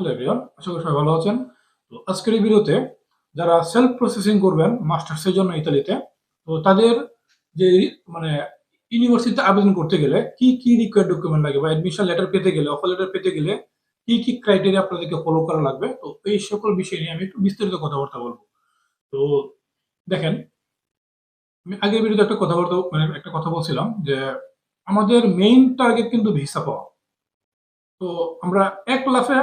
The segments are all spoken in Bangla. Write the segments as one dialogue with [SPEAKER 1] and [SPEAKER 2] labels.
[SPEAKER 1] হ্যালো এভরিওয়ান আশা করি সবাই ভালো আছেন। তো আজকের এই ভিডিওতে যারা সেলফ প্রসেসিং করবেন মাস্টার্সের জন্য ইতালিতে, তো তাদের যে মানে ইউনিভার্সিটিতে আবেদন করতে গেলে কি কি রিকোয়ার্ড ডকুমেন্ট লাগে বা অ্যাডমিশন লেটার পেতে গেলে অফার লেটার পেতে গেলে কি কি ক্রাইটেরিয়া আপনাদেরকে ফলো করা লাগবে? তো এই সকল বিষয় নিয়ে আমি একটু বিস্তারিত কথাবার্তা বলব। তো দেখেন, আমি আগের ভিডিওতে একটা কথাবার্তা মানে একটা কথা বলছিলাম যে আমাদের মেইন টার্গেট কিন্তু ভিসা পাওয়া। তো আমরা এক লাফে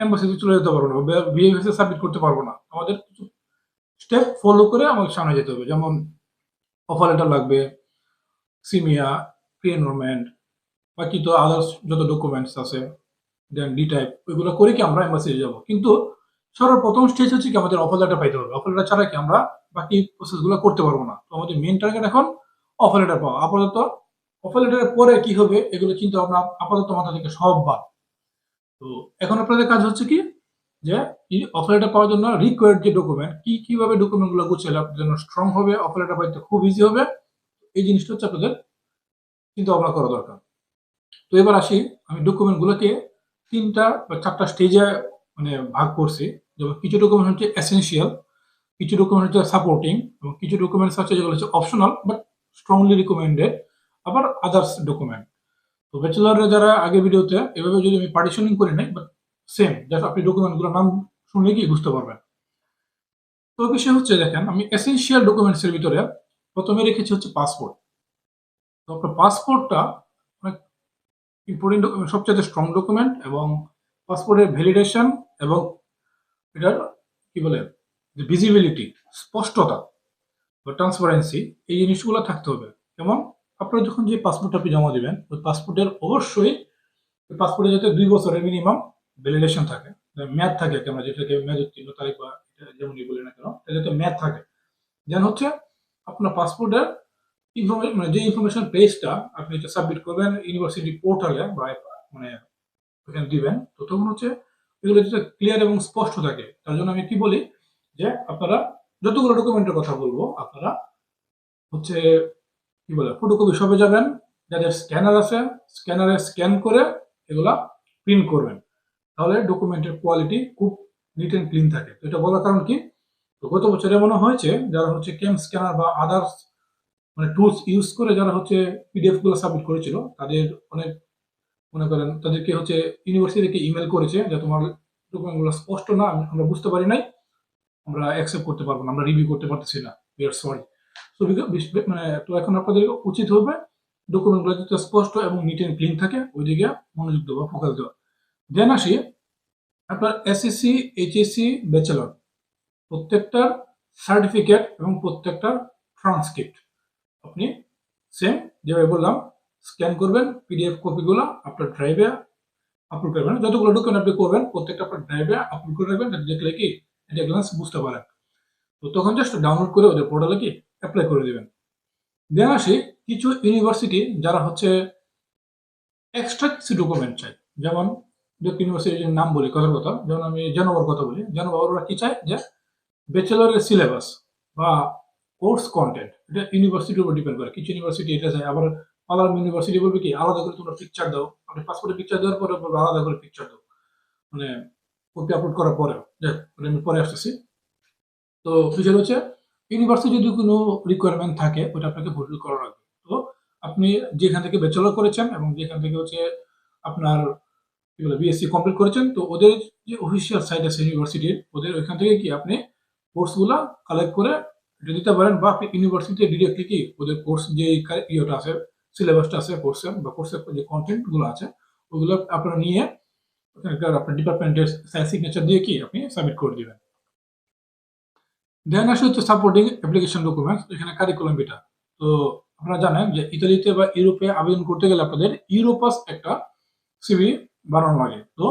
[SPEAKER 1] এম্বাসিতে চলে যেতে পারব না বিয়ে সাবমিট করতে পারব না। আমাদের কিছু স্টেপ ফলো করে আমাদের সামনে যেতে হবে। যেমন অফার লেটার লাগবে সিমিয়া প্রি এনরোলমেন্ট বাকি তো আদার্স যত ডকুমেন্টস আছে দেন ডি টাইপ ওইগুলো করে কি আমরা এম্বাসিতে যাব। কিন্তু সর্বপ্রথম স্টেজ হচ্ছে কি আমাদের অফার লেটার পাইতে হবে। অফার লেটার ছাড়া কি আমরা বাকি প্রসেসগুলো করতে পারব না। তো আমাদের মেন টার্গেট এখন অফার লেটার পাওয়া। আপাতত অফার লেটারের পরে কি হবে, এগুলো চিন্তা ভাবনা আপাতত মাথা থেকে সব বাদ। তো এখন আপনাদের কাজ হচ্ছে কি? যে অফার লেটার পাওয়ার জন্য রিকোয়ার্ড যে ডকুমেন্ট কি, কীভাবে ডকুমেন্টগুলো গুছালে আপনার জন্য স্ট্রং হবে অফার লেটার পাইতে খুব ইজি হবে, এই জিনিসটা হচ্ছে আপনাদের চিন্তা ভাবনা করা দরকার। তো এবার আসি, আমি ডকুমেন্টগুলোকে তিনটা বা চারটা স্টেজে মানে ভাগ করছি। যেমন কিছু ডকুমেন্ট হচ্ছে এসেন্সিয়াল কিছু ডকুমেন্ট হচ্ছে সাপোর্টিং এবং কিছু ডকুমেন্টস আছে যেগুলো হচ্ছে অপশনাল বাট স্ট্রংলি রিকমেন্ডেড আবার আদার্স ডকুমেন্ট তো ব্যাচেলারের যারা আগে ভিডিওতে এভাবে যদি আমি পার্টিশনিং করে নেই বাট সেম জাস্ট আপনি ডকুমেন্টগুলোর নাম শুনলে কি বুঝতে পারবেন? তো বিষয় হচ্ছে, দেখেন, আমি এসেন্সিয়াল ডকুমেন্টসের ভিতরে প্রথমে রেখেছি হচ্ছে পাসপোর্ট তো আপনার পাসপোর্টটা অনেক ইম্পর্টেন্ট সবচেয়ে স্ট্রং ডকুমেন্ট এবং পাসপোর্টের ভ্যালিডেশন এবং এটার কি বলে, যে ভিজিবিলিটি স্পষ্টতা বা ট্রান্সপারেন্সি এই জিনিসগুলো থাকতে হবে। যেমন আপনার যখন যে পাসপোর্ট আপনি জমা দিবেন, ওই পাসপোর্টের অবশ্যই পাসপোর্টে যাতে দুই বছরের মিনিমাম ভ্যালিডেশন থাকে ম্যাথ থাকে আমরা যেটাকে মেয়াদ উত্তীর্ণ তারিখ বা যেমনই বলি না কেন যাতে ম্যাথ থাকে। যেন হচ্ছে আপনার পাসপোর্টের ইনফরমেশন মানে যে ইনফরমেশন পেজটা আপনি যে সাবমিট করবেন ইউনিভার্সিটি পোর্টালে বা মানে ওখানে দিবেন, তো তখন হচ্ছে এগুলো যাতে ক্লিয়ার এবং স্পষ্ট থাকে, তার জন্য আমি কি বলি যে আপনারা যতগুলো ডকুমেন্টের কথা বলব, আপনারা হচ্ছে কি বলে ফটোকপি শপে যাবেন, যাদের স্ক্যানার আছে স্ক্যানারে স্ক্যান করে এগুলা প্রিন্ট করবেন। তাহলে ডকুমেন্টের কোয়ালিটি খুব নিট অ্যান্ড ক্লিন থাকে। তো এটা বলার কারণ কি? তো গত বছর এমন হয়েছে যারা হচ্ছে কেম স্ক্যানার বা আদার্স মানে টুলস ইউজ করে যারা হচ্ছে পিডিএফগুলো সাবমিট করেছিল, তাদের অনেক মনে করেন, তাদেরকে হচ্ছে ইউনিভার্সিটিকে ইমেল করেছে যে তোমার ডকুমেন্টগুলো স্পষ্ট না, আমরা বুঝতে পারি নাই, আমরা অ্যাকসেপ্ট করতে পারব না, আমরা রিভিউ করতে পারতেছি না। উই সরি সো মানে তো এখন আপনাদের উচিত হবে ডকুমেন্টগুলো যাতে স্পষ্ট এবং নিট অ্যান্ড ক্লিন থাকে, ওইদিকে মনোযোগ দেওয়া ফোকাস দেওয়া। দেন আসি, আপনার এসএসসি এইচএসসি ব্যাচেলর প্রত্যেকটার সার্টিফিকেট এবং প্রত্যেকটার ট্রান্সক্রিপ্ট আপনি সেম যেভাবে বললাম স্ক্যান করবেন পিডিএফ কপিগুলো আপনার ড্রাইভে আপলোড করবেন। যতগুলো ডকুমেন্ট আপনি করবেন, প্রত্যেকটা আপনার ড্রাইভে আপলোড করে রাখবেন, দেখলে কি, এটা গ্লান্স বুঝতে পারেন। তো তখন জাস্ট ডাউনলোড করে ওদের পোর্টালে কি অ্যাপ্লাই করে দেবেন। দেন আসি কিছু ইউনিভার্সিটি যারা হচ্ছে এক্সট্রা কিছু ডকুমেন্ট চাই যেমন ইউনিভার্সিটির নাম বলি, কথার কথা। যেমন আমি জেনোভার কথা বলি। জেনোভার ওরা কি চায়? যে ব্যাচেলরের সিলেবাস বা কোর্স কন্টেন্ট এটা ইউনিভার্সিটির উপর ডিপেন্ড করে। কিছু ইউনিভার্সিটি এটা চায়, আবার আলাদা ইউনিভার্সিটি বলবে কি, আলাদা করে তোমরা পিকচার দাও। আপনি পাসপোর্টে পিকচার দেওয়ার পরে বলবে, আলাদা করে পিকচার দাও। মানে কপি আপলোড করার পরেও। দেখ আমি পরে আসতেছি। তো বিষয় হচ্ছে ইউনিভার্সিটি যদি কোনো রিকোয়ারমেন্ট থাকে, ওটা আপনাকে ফুলফিল করা লাগবে। তো আপনি যেখান থেকে ব্যাচেলর করেছেন এবং যেখান থেকে হচ্ছে আপনার বিএসসি কমপ্লিট করেছেন, তো ওদের যে অফিসিয়াল সাইট আছে ইউনিভার্সিটির ওদের ওইখান থেকে কি আপনি কোর্সগুলো কালেক্ট করে এটা দিতে পারেন বা আপনি ইউনিভার্সিটি ডিরেক্টলি কি ওদের কোর্স যে ইয়েটা আছে সিলেবাসটা আছে কোর্সের বা কোর্সের যে কন্টেন্টগুলো আছে, ওগুলো আপনারা নিয়ে আপনার ডিপার্টমেন্টের সিগনেচার দিয়ে কি আপনি সাবমিট করে দিবেন। দেন আসে হচ্ছে সাপোর্টিং অ্যাপ্লিকেশন ডকুমেন্টস এখানে কারিকুলাম বিটা তো আপনারা জানেন যে ইতালিতে বা ইউরোপে আবেদন করতে গেলে আপনাদের ইউরোপাস একটা সিভি বানানো লাগে। তো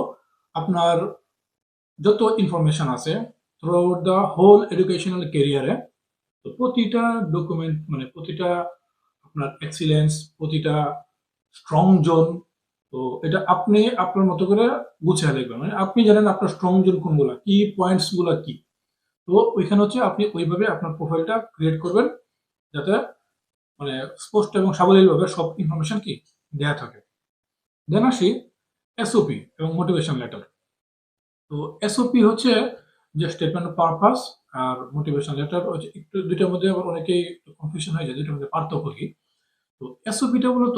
[SPEAKER 1] আপনার যত ইনফরমেশন আছে থ্রু দ্য হোল এডুকেশনাল কেরিয়ারে তো প্রতিটা ডকুমেন্ট মানে প্রতিটা আপনার এক্সিলেন্স প্রতিটা স্ট্রং জোন তো এটা আপনি আপনার মতো করে গুছিয়ে লিখবেন মানে আপনি জানেন আপনার স্ট্রং জোন কোনগুলো, কি পয়েন্টসগুলো কি। তো ওইখানে হচ্ছে আপনি ওইভাবে আপনার প্রোফাইলটা ক্রিয়েট করবেন যাতে মানে স্পষ্ট এবং সাবলীলভাবে সব ইনফরমেশন কি দেয়া থাকে। দেন আসি এসওপি এবং মোটিভেশন লেটার তো এসওপি হচ্ছে যে স্টেটমেন্ট পারপাস আর মোটিভেশন লেটার হচ্ছে একটু দুইটার মধ্যে আবার অনেকেই কনফিউশন হয়ে যায়, দুইটার মধ্যে পার্থক্য কি? তো এসওপিটা মূলত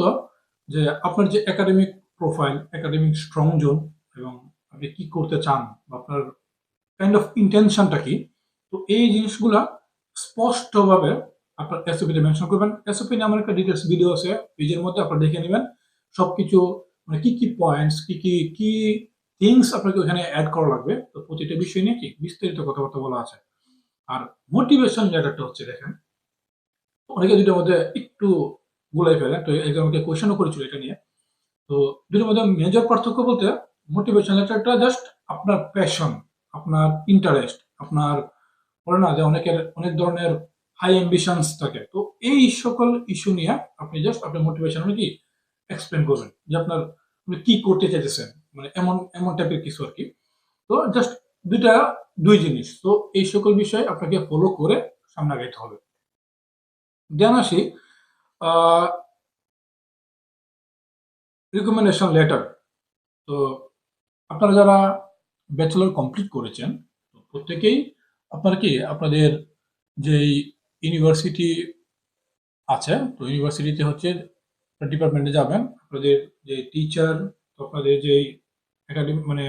[SPEAKER 1] যে আপনার যে academic profile academic strong zone এবং আপনি কি করতে চান বা আপনার কাইন্ড অফ ইন্টেনশনটা কি তো এই জিনিসগুলা স্পষ্টভাবে আপনার এসওপিতে মেনশন করবেন। এসওপি নিয়ে আমার একটা ডিটেলস ভিডিও আছে পেজের মধ্যে আপনারা দেখে নেবেন। সবকিছু মানে কি কি পয়েন্টস কি কি কি থিংস আপনাকে ওখানে অ্যাড করা লাগবে। তো প্রতিটা বিষয় নিয়ে কি বিস্তারিত কথাবার্তা বলা আছে। আর মোটিভেশন লেটারটা হচ্ছে দেখেন। অনেকে দুটোর মধ্যে একটু গুলাই ফেলে তো একজন আমাকে কোয়েশনও করেছিল এটা নিয়ে। তো দুটোর মধ্যে মেজর পার্থক্য বলতে মোটিভেশন লেটারটা জাস্ট আপনার প্যাশন আপনার ইন্টারেস্ট আপনার বলে না যে অনেকের, অনেক ধরনের হাই অ্যাম্বিশনস থাকে। তো এই সকল ইস্যু নিয়ে আপনি জাস্ট আপনার মোটিভেশন কি এক্সপ্লেন করবেন যে আপনার আপনি কি করতে চাইতেছেন মানে এমন এমন টাইপের কিছু আর কি তো জাস্ট দুইটা, দুই জিনিস। তো এই সকল বিষয় আপনাকে ফলো করে সামনে আগাইতে হবে। দেন আসি রিকমেন্ডেশন লেটার তো আপনারা যারা ব্যাচেলর কমপ্লিট করেছেন প্রত্যেকেই আপনারা কি আপনাদের যেই ইউনিভার্সিটি আছে, তো ইউনিভার্সিটিতে হচ্ছে ডিপার্টমেন্টে যাবেন, আপনাদের যে টিচার আপনাদের যে একাডেমি মানে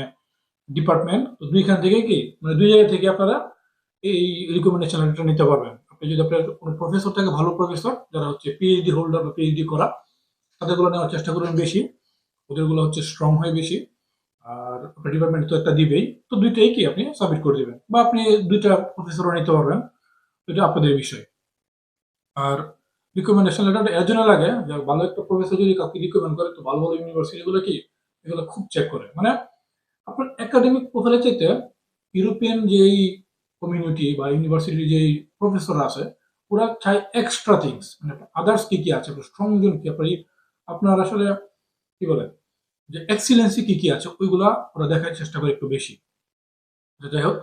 [SPEAKER 1] ডিপার্টমেন্ট তো দুইখান থেকে কি মানে দুই জায়গা থেকে আপনারা এই রিকমেন্ডেশন লেটারটা নিতে পারবেন। আপনি যদি আপনার কোনো প্রফেসর থাকে, ভালো প্রফেসর যারা হচ্ছে পিএইচডি হোল্ডার বা পিএইচডি করা, তাদেরগুলো নেওয়ার চেষ্টা করবেন বেশি। ওদেরগুলো হচ্ছে স্ট্রং হয় বেশি। আর আপনার ডিপার্টমেন্ট তো একটা দিবেই, তো দুইটাই কি আপনি সাবমিট করে দেবেন? বা আপনি দুইটা প্রফেসরও নিতে পারবেন, এটা আপনাদের বিষয়। আর রিকমেন্ডেশন লেটারটা এর জন্য লাগে, যে ভালো একটা প্রফেসর যদি কাউকে রিকমেন্ড করে, তো ভালো ভালো ইউনিভার্সিটিগুলো কি, এগুলো খুব চেক করে। মানে আপনার একাডেমিক প্রোফাইলের চাইতে ইউরোপিয়ান যেই কমিউনিটি বা ইউনিভার্সিটির যেই প্রফেসর আছে, ওরা চাই এক্সট্রা থিংস মানে আদার্স কি কি আছে স্ট্রং জন কি? আপনার আসলে কি বলে? যে এক্সিলেন্সি কি কি আছে, ওইগুলা ওরা দেখার চেষ্টা করে একটু বেশি। যাই হোক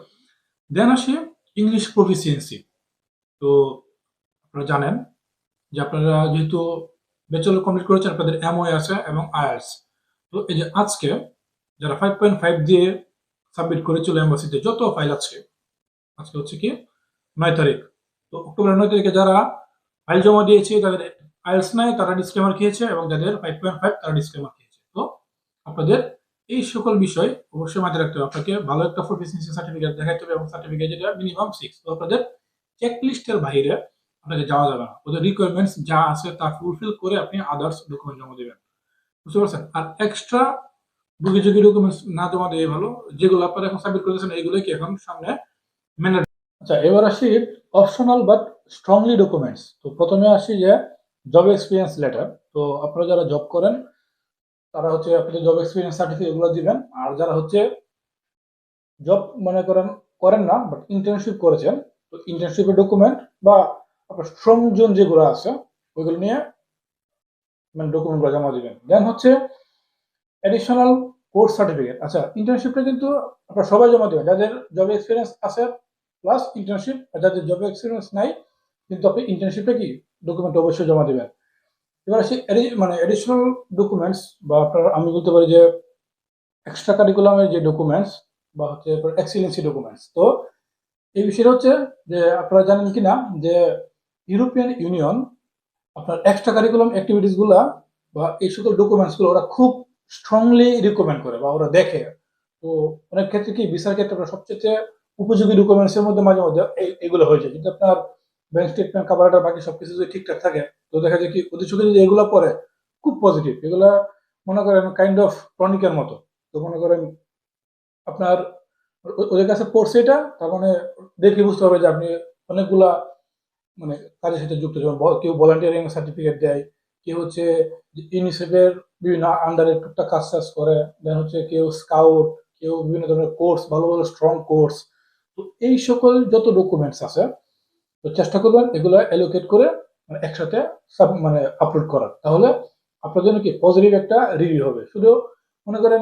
[SPEAKER 1] দেন আসে ইংলিশ প্রফিসিয়েন্সি তো আপনারা জানেন যে আপনারা যেহেতু ব্যাচেলর কমপ্লিট করেছেন, আপনাদের এমওএ আছে এবং আয়ার্স তো এই যে আজকে যারা ফাইভ পয়েন্ট ফাইভ দিয়ে সাবমিট করেছিল এম্বাসিতে যত ফাইল আছে আজকে হচ্ছে কি, নয় তারিখ। তো অক্টোবরের নয় তারিখে যারা ফাইল জমা দিয়েছে তাদের আইএলস নাই, তারা ডিসক্লেমার খেয়েছে এবং যাদের ফাইভ পয়েন্ট ফাইভ তারা ডিসক্লেমার খেয়েছে। আপনাদের এই সকল বিষয় অবশ্যই মাথায় রাখতে হবে। আপনাকে ভালো একটা প্রফিসিয়েন্সি সার্টিফিকেট দেখাতে হবে এবং সার্টিফিকেট যেটা মিনিমাম সিক্স তো আপনাদের চেকলিস্টের বাইরে আপনাকে যাওয়া যাবে না। ওদের রিকোয়ারমেন্টস যা আছে তা ফুলফিল করে আপনি আদার্স ডকুমেন্ট জমা দেবেন। বুঝতে পারছেন? আর এক্সট্রা বুকি ডকুমেন্টস না জমা দেওয়া ভালো। যেগুলো আপনারা এখন সাবমিট করেছেন এইগুলোই কি এখন সামনে মেনে আচ্ছা এবার আসি অপশনাল বাট স্ট্রংলি ডকুমেন্টস তো প্রথমে আসি যে জব এক্সপিরিয়েন্স লেটার তো আপনারা যারা জব করেন তারা হচ্ছে আপনি জব এক্সপিরিয়েন্স সার্টিফিকেট এগুলো দিবেন। আর যারা হচ্ছে জব মনে করেন করেন না বাট ইন্টার্নশিপ করেছেন, তো ইন্টার্নশিপের ডকুমেন্ট বা আপনার শ্রম জোন যেগুলো আছে, ওইগুলো নিয়ে মানে ডকুমেন্টগুলো জমা দিবেন। দেন হচ্ছে অ্যাডিশনাল কোর্স সার্টিফিকেট আচ্ছা ইন্টার্নশিপটা কিন্তু আপনারা সবাই জমা দেবেন। যাদের জব এক্সপিরিয়েন্স আছে প্লাস ইন্টার্নশিপ আর যাদের জব এক্সপিরিয়েন্স নাই, কিন্তু আপনি ইন্টার্নশিপটা কি? ডকুমেন্ট অবশ্যই জমা দেবেন। এবার আসি মানে অ্যাডিশনাল ডকুমেন্টস বা আপনার, আমি বলতে পারি যে এক্সট্রা কারিকুলামের যে ডকুমেন্টস বা হচ্ছে এক্সিলেন্সি ডকুমেন্টস তো এই বিষয়টা হচ্ছে যে আপনারা জানেন কি না যে ইউরোপিয়ান ইউনিয়ন আপনার এক্সট্রা কারিকুলাম অ্যাক্টিভিটিসগুলা বা এই সকল ডকুমেন্টসগুলো ওরা খুব স্ট্রংলি রিকমেন্ড করে বা ওরা দেখে। তো অনেক ক্ষেত্রে কি, বিচার ক্ষেত্রে সবচেয়ে উপযোগী ডকুমেন্টসের মধ্যে মাঝে মধ্যে এইগুলো হয়ে যায়। কিন্তু আপনার ব্যাংক স্টেটমেন্ট কাভারটা বাকি সবকিছু যদি ঠিকঠাক থাকে তো দেখা যায় কি ওদের চোখে যদি এগুলো পড়ে, খুব পজিটিভ এগুলা মনে করেন কাইন্ড অফ টনিকের মতো। তো মনে করেন আপনার ওদের কাছে পড়ছে এটা, তার মানে দেখে বুঝতে হবে যে আপনি অনেকগুলা মানে কাজের সাথে যুক্ত। যেমন কেউ ভলান্টিয়ারিং সার্টিফিকেট দেয়, কেউ হচ্ছে ইউনিসেফের বিভিন্ন আন্ডারে টুকটাক কাজ টাজ করে দেন হচ্ছে কেউ স্কাউট কেউ বিভিন্ন ধরনের কোর্স ভালো ভালো স্ট্রং কোর্স তো এই সকল যত ডকুমেন্টস আছে, তো চেষ্টা করবেন এগুলো অ্যালোকেট করে একসাথে মানে আপলোড করার। তাহলে আপনার জন্য কি পজিটিভ একটা রিভিউ হবে। শুধু মনে করেন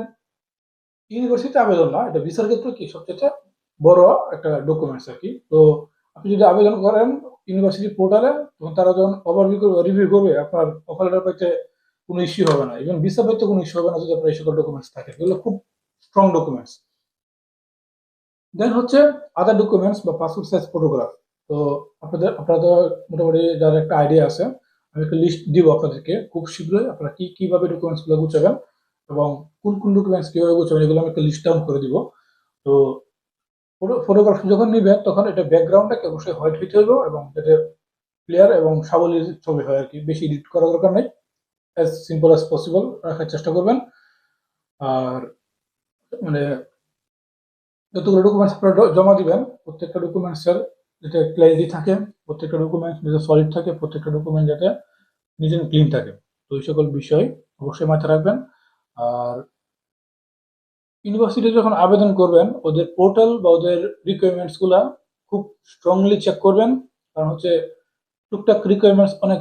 [SPEAKER 1] ইউনিভার্সিটি আবেদন না, এটা ভিসার ক্ষেত্রে কি সবচেয়ে বড় একটা ডকুমেন্টস আর কি। তো আপনি যদি আবেদন করেন ইউনিভার্সিটি পোর্টালে তখন তারা যখন ওভারভিউ করবে রিভিউ করবে, আপনার অফার লেটার পাইতে কোনো ইস্যু হবে না। ইভেন ভিসা পাইতে কোনো ইস্যু হবে না যদি আপনার এই সকল ডকুমেন্টস থাকে। এগুলো খুব স্ট্রং ডকুমেন্টস দেন হচ্ছে আদার ডকুমেন্টস বা পাসপোর্ট সাইজ ফটোগ্রাফ তো আপনাদের আপনাদের মোটামুটি যার একটা আইডিয়া আছে, আমি একটা লিস্ট দিব আপনাদেরকে। খুব শীঘ্রই আপনারা কি, কীভাবে ডকুমেন্টসগুলো গুছাবেন এবং কোন কোন ডকুমেন্টস কীভাবে গুছাবেন, এগুলো আমি একটা লিস্ট ডাউন করে দিব। তো ফটোগ্রাফ যখন নিবেন, তখন এটা ব্যাকগ্রাউন্ডটাকে অবশ্যই হোয়াইট হইতে হবে এবং যাতে ক্লিয়ার এবং সাবলীল ছবি হয় আর কি। বেশি এডিট করার দরকার নেই। অ্যাজ সিম্পল অ্যাজ পসিবল রাখার চেষ্টা করবেন। আর মানে যতগুলো ডকুমেন্টস আপনারা জমা দিবেন, প্রত্যেকটা ডকুমেন্টসের যাতে ক্লিয়ারিটি থাকে, প্রত্যেকটা ডকুমেন্টস যাতে সলিড থাকে, প্রত্যেকটা ডকুমেন্ট যাতে নিজের ক্লিন থাকে। তো এই সকল বিষয় অবশ্যই মাথায় রাখবেন। আর ইউনিভার্সিটি যখন আবেদন করবেন, ওদের পোর্টাল বা ওদের রিকোয়ারমেন্টসগুলা খুব স্ট্রংলি চেক করবেন। কারণ হচ্ছে টুকটাক রিকোয়ারমেন্টস অনেক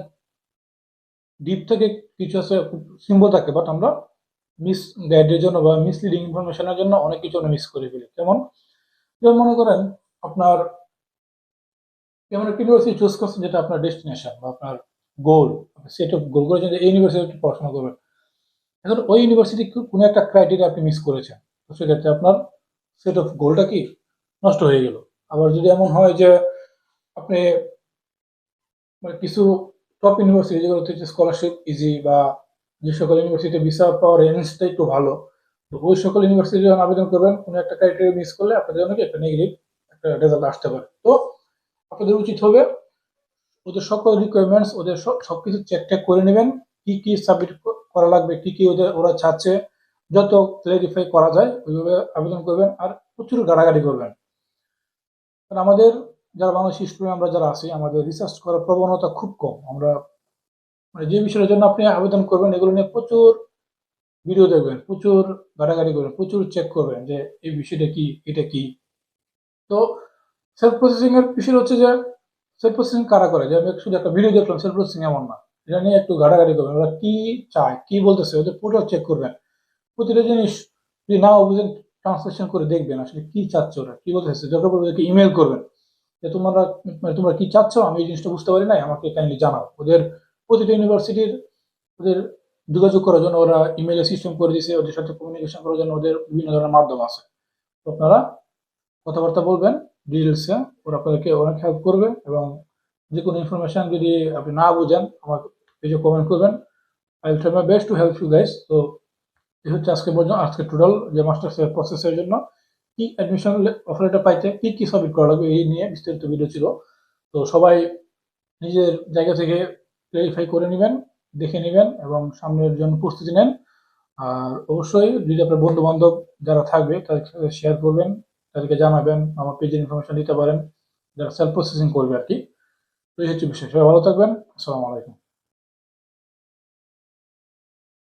[SPEAKER 1] ডিপ থেকে কিছু আছে, খুব সিম্বল থাকে বাট আমরা মিস গাইডের জন্য বা মিসলিডিং ইনফরমেশনের জন্য অনেক কিছু আমরা মিস করে ফেলি। যেমন যেমন মনে করেন, আপনার যেমন একটা ইউনিভার্সিটি চুজ করছেন যেটা আপনার ডেস্টিনেশন বা আপনার গোল সেট অফ গোল করেছেন যে এই ইউনিভার্সিটি পড়াশোনা করবেন। এখন ওই ইউনিভার্সিটি কোনো একটা ক্রাইটেরিয়া আপনি মিস করেছেন। তো সেক্ষেত্রে আপনার সেট অফ গোলটা কি? নষ্ট হয়ে গেল। আবার যদি এমন হয় যে আপনি মানে কিছু টপ ইউনিভার্সিটি যেগুলোতে স্কলারশিপ ইজি বা যে সকল ইউনিভার্সিটি ভিসা পাওয়ার রেঞ্জটা একটু ভালো, তো ওই সকল ইউনিভার্সিটি যখন আবেদন করবেন, কোনো একটা ক্রাইটেরিয়া মিস করলে আপনাদের জন্য একটা নেগেটিভ একটা রেজাল্ট আসতে পারে। তো আপনাদের উচিত হবে ওদের সকল রিকোয়ারমেন্টস ওদের সব সবকিছু চেক টেক করে নেবেন, কি কি সাবমিট করা লাগবে, কি কি ওদের, ওরা চাচ্ছে। যত ক্লারিফাই করা যায়, ওইভাবে আবেদন করবেন আর প্রচুর গাড়াগাড়ি করবেন। আমাদের যারা বাংলাদেশি স্টুডেন্ট আমরা যারা আছি, আমাদের রিসার্চ করার প্রবণতা খুব কম। আমরা মানে যে বিষয়ের জন্য আপনি আবেদন করবেন, এগুলো নিয়ে প্রচুর ভিডিও দেখবেন, প্রচুর গাড়াগাড়ি করবেন, প্রচুর চেক করবেন যে এই বিষয়টা কি, এটা কি। তো সেলফ প্রসেসিং এর বিষয় হচ্ছে যে সেলফ প্রসেসিং কারা করে? যে আমি শুধু একটা ভিডিও দেখলাম সেলফ প্রসেসিং এমন না। এটা নিয়ে একটু ঘাটাঘাটি করবেন। ওরা কি চায়, কি বলতেছে? ওদের পোর্টাল চেক করবেন। প্রতিটা জিনিস যদি না বুঝেন ট্রান্সলেশন করে দেখবেন, আসলে কি চাচ্ছে ওরা, কি বলতেছে? দরকার পড়বে ওদেরকে ইমেল করবেন, যে তোমরা মানে তোমরা কি চাচ্ছ? আমি এই জিনিসটা বুঝতে পারি নাই, আমাকে কাইন্ডলি জানাও। ওদের প্রতিটা ইউনিভার্সিটির ওদের যোগাযোগ করার জন্য ওরা ইমেলের সিস্টেম করে দিয়েছে, ওদের সাথে কমিউনিকেশন করার জন্য ওদের বিভিন্ন ধরনের মাধ্যম আছে। আপনারা কথাবার্তা বলবেন ডিটেলসে ওরা আপনাদেরকে অনেক হেল্প করবে এবং যে কোনো ইনফরমেশন যদি আপনি না বুঝেন, আমাকে পেজে কমেন্ট করবেন। I will try my best to help you guys তো এই হচ্ছে আজকে পর্যন্ত আজকে টোটাল যে মাস্টার্স প্রসেসের জন্য। কি অ্যাডমিশন অফার লেটার পাইতে কি কি সাবমিট করা লাগবে, এই নিয়ে বিস্তারিত ভিডিও ছিল। তো সবাই নিজের জায়গা থেকে ক্লারিফাই করে নেবেন, দেখে নেবেন এবং সামনের জন্য প্রস্তুতি নেন। আর অবশ্যই যদি আপনার বন্ধু বান্ধব যারা থাকবে, তাদের শেয়ার করবেন। তাদেরকে জানাবেন আমার পেজের ইনফরমেশন দিতে পারেন, যারা সেলফ প্রসেসিং করবে আর কি। তো এই হচ্ছে বিষয়। সবাই ভালো থাকবেন। আসসালামু আলাইকুম।